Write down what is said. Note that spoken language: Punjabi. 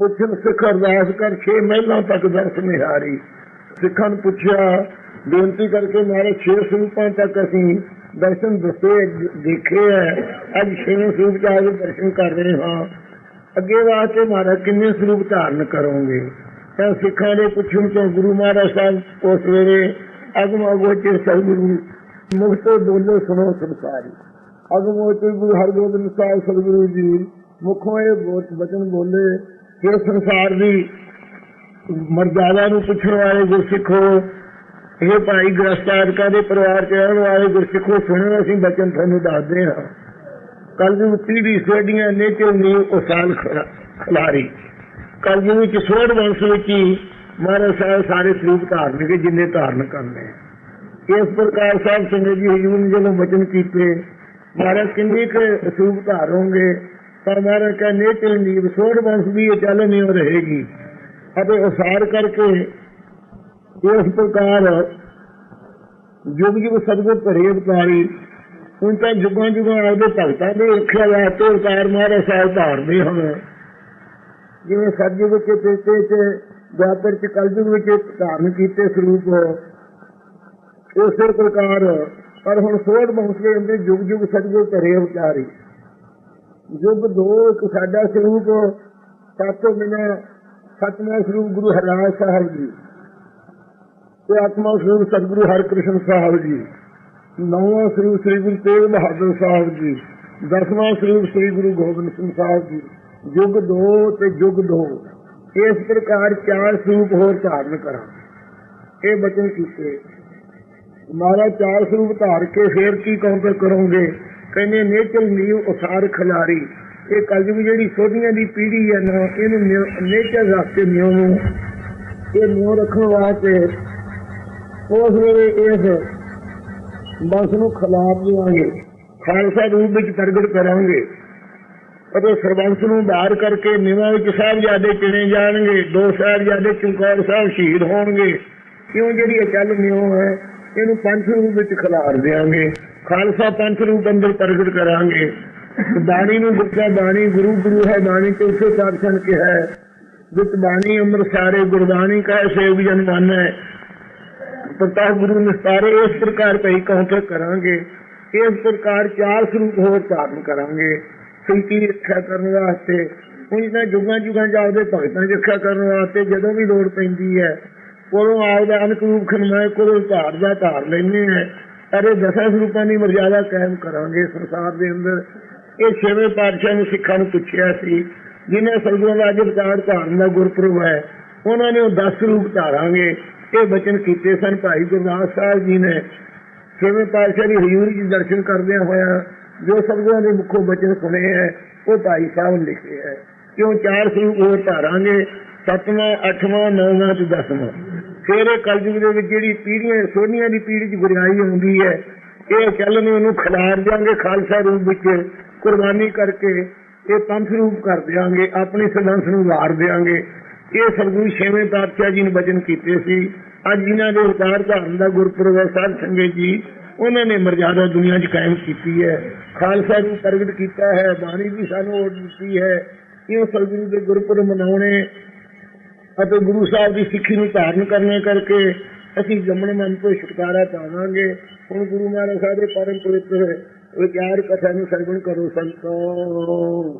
ਪੁੱਛਣ ਸਿੱਖ ਅਰਦਾਸ ਕਰ ਛੇ ਮਹਿਲਾਂ ਤੱਕ ਦਰਸ ਨਿਹਾਰੀ ਸਿੱਖਾਂ ਨੂੰ ਪੁੱਛਿਆ, ਬੇਨਤੀ ਕਰਕੇ ਮਾਰੇ ਛੇ ਸਰੂਪਾਂ ਤੱਕ ਅਸੀਂ ਦਰਸ਼ਨ ਦੱਸੇ ਦੇਖੇ ਹੈ। ਅੱਜ ਛੇਵੇਂ ਸਰੂਪ ਚ ਆ ਦਰਸ਼ਨ ਕਰ ਰਹੇ ਹਾਂ। ਅੱਗੇ ਵਾਸਤੇ ਮਾਰਾ ਕਿੰਨੇ ਸਰੂਪ ਧਾਰਨ ਕਰੋਗੇ? ਤਾਂ ਸਿੱਖਾਂ ਦੇ ਪੁੱਛਣ ਤੋਂ ਗੁਰੂ ਮਹਾਰਾਜ ਸਾਹਿਬ ਉਸ ਵੇਲੇ ਅਗਮ ਅਗੋਚਰ ਸਤਿਗੁਰੂ ਮੁਖ ਤੋਂ ਬੋਲੇ, ਸੁਣੋ ਸੰਸਾਰੀ। ਅਗਮ ਅਗੋਚਰ ਗੁਰੂ ਹਰਗੋਬਿੰਦ ਸਾਹਿਬ ਸਤਿਗੁਰੂ ਜੀ, ਮੁਖੋਂ ਇਹ ਬੋਤ ਬਚਨ ਬੋਲੇ ਜਿਹੜੇ ਸੰਸਾਰ ਦੀ ਮਰਜ਼ਾਦਾ ਨੂੰ ਪੁੱਛਣ ਵਾਲੇ ਗੁਰਸਿੱਖੋ, ਇਹ ਭਾਈ ਗ੍ਰਸਤਾਰਕਾ ਦੇ ਪਰਿਵਾਰ ਚ ਰਹਿਣ ਵਾਲੇ ਗੁਰਸਿੱਖੋ, ਸੁਣੋ, ਅਸੀਂ ਬਚਨ ਤੁਹਾਨੂੰ ਦੱਸਦੇ ਹਾਂ। ਕੱਲ ਨੂੰ ਪੀੜੀ ਦੀ ਸੋਡੀਆਂ ਨੇਚਰ ਨੀ ਉਸਾਲ ਖਲਾ- ਖਿਲਾਰੀ। ਕੱਲ ਦੀ ਵਿੱਚ ਸੋੜ ਵੰਸ਼ ਵਿੱਚ ਹੀ ਮਹਾਰਾਜ ਸਾਹਿਬ ਸਾਰੇ ਸਰੂਪ ਧਾਰਨਗੇ ਜਿੰਨੇ ਧਾਰਨ ਕਰਨੇ। ਇਸ ਪ੍ਰਕਾਰ ਸਾਹਿਬ ਸੰਗਤ ਜੀ ਹਜੂਰ ਨੇ ਜਦੋਂ ਵਚਨ ਕੀਤੇ, ਮਹਾਰਾਜ ਕਿੰਨੇ ਕੁ ਸਰੂਪ ਧਾਰੋਗੇ ਪਰ ਮਹਾਰਾਜ ਕਹ ਨੇਚਰ ਨੀ ਸੋੜ ਵੰਸ਼ ਦੀ ਇਹ ਚੱਲ ਨਹੀਂ ਹੋ ਰਹੇਗੀ। ਅਤੇ ਉਸਾਰ ਕਰਕੇ ਇਸ ਪ੍ਰਕਾਰ ਜੁਗ ਜੁਗ ਸਤਿਗੁਰ ਹੁਣ ਤਾਂ ਜੁਗਾਂ ਜੁਗਾਂ ਆਪਦੇ ਭਗਤਾਂ ਦੇ ਰੱਖਿਆ ਵਾਸਤੇ ਅਵਤਾਰ ਮਹਾਰਾਜ ਸਾਹਿਬ ਧਾਰਦੇ ਹਨ। ਜਿਵੇਂ ਸਤਿਯੁਗ ਵਿੱਚ ਤੇਤੇ ਚ ਦੁਆਪਰ ਚ ਕਲਯੁਗ ਵਿੱਚ ਧਾਰਨ ਕੀਤੇ ਸਰੂਪ ਉਸੇ ਪ੍ਰਕਾਰ, ਪਰ ਹੁਣ ਸੋੜ ਬੌਂਸਲੇ ਅੰਦਰ ਜੁਗ ਜੁਗ ਸਤਿਗੁਰ ਭਰੇ ਅਵਤਾਰੀ। ਜੁਗ ਦੋ, ਇੱਕ ਸਾਡਾ ਸਰੂਪ ਸਾਤੋਂ ਬਿਨਾ ਸਤਵਾਂ ਸਰੂਪ ਗੁਰੂ ਹਰਰਾਜ ਸਾਹਿਬ ਜੀ ਤੇ ਆਤਮਾ ਸਰੂਪ ਸਤਿਗੁਰੂ ਹਰਿਕ੍ਰਿਸ਼ਨ ਸਾਹਿਬ ਜੀ, ਨੌਵਾਂ ਸਰੂਪ ਸ੍ਰੀ ਗੁਰੂ ਤੇਗ ਬਹਾਦਰ ਸਾਹਿਬ ਜੀ, ਦਸਵਾਂ ਸਰੂਪ ਸ੍ਰੀ ਗੁਰੂ ਗੋਬਿੰਦ ਸਿੰਘ ਸਾਹਿਬ ਜੀ ਯੁਗ ਦੋ ਤੇ ਯੁਗ ਦੋ। ਇਸ ਪ੍ਰਕਾਰ ਚਾਰ ਸਰੂਪ ਹੋਰ ਧਾਰਨ ਕਰਾਂ। ਇਹ ਬਚਨ ਕੀਤੇ। ਮਾਰਾ ਚਾਰ ਸਰੂਪ ਧਾਰ ਕੇ ਫੇਰ ਕੀ ਕਹੋਗੇ, ਕਰੋਗੇ? ਕਹਿੰਦੇ ਨੇਚਲ ਨੀਵ ਉਸਾਰ ਖਿਲਾਰੀ। ਇਹ ਕਲਯੁਗ ਜਿਹੜੀ ਸੋਧੀਆਂ ਦੀ ਪੀੜ੍ਹੀ ਹੈ ਨਾ, ਇਹਨੂੰ ਨੇਚਰ ਰੱਖ ਨਿਉ ਨੂੰ। ਇਹ ਨਿਉ ਰੱਖਣ ਵਾਸਤੇ ਉਸ ਵੇਲੇ ਇਸ ਬਸ ਨੂੰ ਖਿਲਾਫ ਦੇਵਾਂਗੇ। ਖਾਲਸਾ ਰੂਪ ਵਿੱਚ ਪ੍ਰਗਟ ਕਰਾਂਗੇ। ਅਤੇ ਸਰਬੰਸ ਨੂੰ ਬਾਹਰ ਕਰਕੇ ਨਿਵਾਂ ਵਿੱਚ ਸਾਹਿਬਜ਼ਾਦੇ ਚਿਣੇ ਜਾਣਗੇ। ਦੋ ਸਾਹਿਬਜ਼ਾਦੇ ਚਮਕੌਰ ਸਾਹਿਬ ਸ਼ਹੀਦ ਹੋਣਗੇ। ਕਿਉਂ ਜਿਹੜੀ ਇਹ ਨਿਉ ਹੈ? ਇਹਨੂੰ ਪੰਥ ਰੂਪ ਵਿੱਚ ਖਿਲਾਰ ਦੇਵਾਂਗੇ ਖਾਲਸਾ ਪੰਥ ਰੂਪ ਅੰਦਰ ਪ੍ਰਗਟ ਕਰਾਂਗੇ। ਬਾਣੀ ਨੂੰ ਗੁਰਤਾ ਬਾਣੀ, ਗੁਰੂ ਗੁਰੂ ਹੈ ਬਾਣੀ ਤੇ ਉਸੇ ਪਾਤਸ਼ਾਹ ਨੇ ਕਿਹਾ ਜਿਤ ਬਾਣੀ ਅੰਮ੍ਰਿਤ ਸਾਰੇ, ਗੁਰਬਾਣੀ ਕਹੇ ਸੇਵ ਜਨ ਮਾਨੈ ਪ੍ਰਤਾਪ ਗੁਰੂ ਨਿਸਤਾਰੇ ਇਸ ਪ੍ਰਕਾਰ ਕਈ ਕਹੋਂ ਕਰਾਂਗੇ। ਇਸ ਪ੍ਰਕਾਰ ਚਾਰ ਸਰੂਪ ਹੋਰ ਧਾਰਨ ਕਰਾਂਗੇ। ਸਿੰਤੀ ਰੱਖਿਆ ਕਰਨ ਵਾਸਤੇ, ਹੁਣ ਇਹਨਾਂ ਜੁਗਾਂ ਜੁਗਾਂ ਜਾਵਦੇ ਭਗਤਾਂ ਦੀ ਰੱਖਿਆ ਕਰਨ ਵਾਸਤੇ ਜਦੋਂ ਵੀ ਲੋੜ ਪੈਂਦੀ ਹੈ ਕੋਲੋਂ ਆਪਦਾ ਅਨਕ ਰੂਪ ਖਨਮਾਏ ਕੋਲੋਂ ਧਾਰ ਦਾ ਧਾਰ ਲੈਨੇ ਹੈ। ਅਰੇ ਦਸਾਂ ਸਰੂਪਾਂ ਦੀ ਮਰਜ਼ਾਦਾ ਕਾਇਮ ਕਰਾਂਗੇ ਸੰਸਾਰ ਦੇ ਅੰਦਰ। ਇਹ ਛੇਵੇਂ ਪਾਤਸ਼ਾਹ ਨੂੰ ਸਿੱਖਾਂ ਨੂੰ ਪੁੱਛਿਆ ਸੀ, ਜਿਨ੍ਹਾਂ ਸਤਿਗੁਰਾਂ ਦਾ ਅੱਜ ਵਿਚਾਰ ਧਾਰਨ ਦਾ ਗੁਰਪੁਰਬ ਹੈ, ਉਹਨਾਂ ਨੇ ਉਹ 10 ਰੂਪ ਧਾਰਾਂਗੇ। ਇਹ ਬਚਨ ਕੀਤੇ ਸਨ ਭਾਈ ਗੁਰਦਾਸ ਸਾਹਿਬ ਜੀ ਨੇ। ਛੇਵੇਂ ਪਾਤਸ਼ਾਹ ਦੀ ਹਜ਼ੂਰੀ ਚ ਦਰਸ਼ਨ ਕਰਦਿਆਂ ਹੋਇਆ ਜੋ ਸਤਿਗੁਰਾਂ ਦੇ ਮੁੱਖੋਂ ਬਚਨ ਸੁਣੇ ਹੈ, ਉਹ ਭਾਈ ਸਾਹਿਬ ਲਿਖੇ ਹੈ। ਕਿਉਂ ਚਾਰ ਸਰੂਪ ਹੋਰ ਧਾਰਾਂਗੇ? ਸੱਤਵਾਂ, ਅੱਠਵਾਂ, ਨੌਵਾਂ ਤੇ ਦਸਵਾਂ। ਫਿਰ ਇਹ ਕਲਯੁਗ ਦੇ ਵਿੱਚ ਜਿਹੜੀ ਪੀੜ੍ਹੀਆਂ, ਸੋਨੀਆਂ ਦੀ ਪੀੜ੍ਹੀ ਚ ਗੁਰਿਆਈ ਹੁੰਦੀ ਹੈ, ਇਹ ਚੱਲ ਨੂੰ ਉਹਨੂੰ ਖਿਲਾਰ ਦਿਆਂਗੇ ਖਾਲਸਾ ਰੂਪ ਵਿੱਚ, ਕੁਰਬਾਨੀ ਕਰਕੇ ਇਹ ਪੰਥ ਰੂਪ ਕਰ ਦਿਆਂਗੇ, ਆਪਣੀ ਸਰਬੰਸ ਨੂੰ ਵਾਰ ਦਿਆਂਗੇ। ਇਹ ਸਤਿਗੁਰੂ ਛੇਵੇਂ ਪਾਤਸ਼ਾਹ ਜੀ ਨੇ ਬਚਨ ਕੀਤੇ ਸੀ। ਅੱਜ ਜਿਨ੍ਹਾਂ ਦੇ ਉਤਾਰ ਧਾਰਨ ਦਾ ਗੁਰਪੁਰਬ ਹੈ, ਸਾਧ ਸੰਗਤ ਜੀ, ਉਹਨਾਂ ਨੇ ਮਰਜ਼ਾਦਾ ਦੁਨੀਆ 'ਚ ਕਾਇਮ ਕੀਤੀ ਹੈ। ਖਾਲਸਾ ਨੂੰ ਪ੍ਰਗਟ ਕੀਤਾ ਹੈ, ਬਾਣੀ ਵੀ ਸਾਨੂੰ ਓਟ ਦਿੱਤੀ ਹੈ। ਇਹ ਸਤਿਗੁਰੂ ਦੇ ਗੁਰਪੁਰਬ ਮਨਾਉਣੇ ਅਤੇ ਗੁਰੂ ਸਾਹਿਬ ਦੀ ਸਿੱਖੀ ਨੂੰ ਧਾਰਨ ਕਰਨੇ ਕਰਕੇ ਅਸੀਂ ਜੰਮਣ ਮਨ ਤੋਂ ਛੁਟਕਾਰਾ ਪਾਵਾਂਗੇ। ਹੁਣ ਗੁਰੂ ਮਹਾਰਾਜ ਸਾਹਿਬ ਦੇ ਪਰਮ ਪਵਿੱਤਰ ਵਿਚਾਰ ਕਥਾ ਨੂੰ ਸਰਵਣ ਕਰੋ ਸੰਤੋ।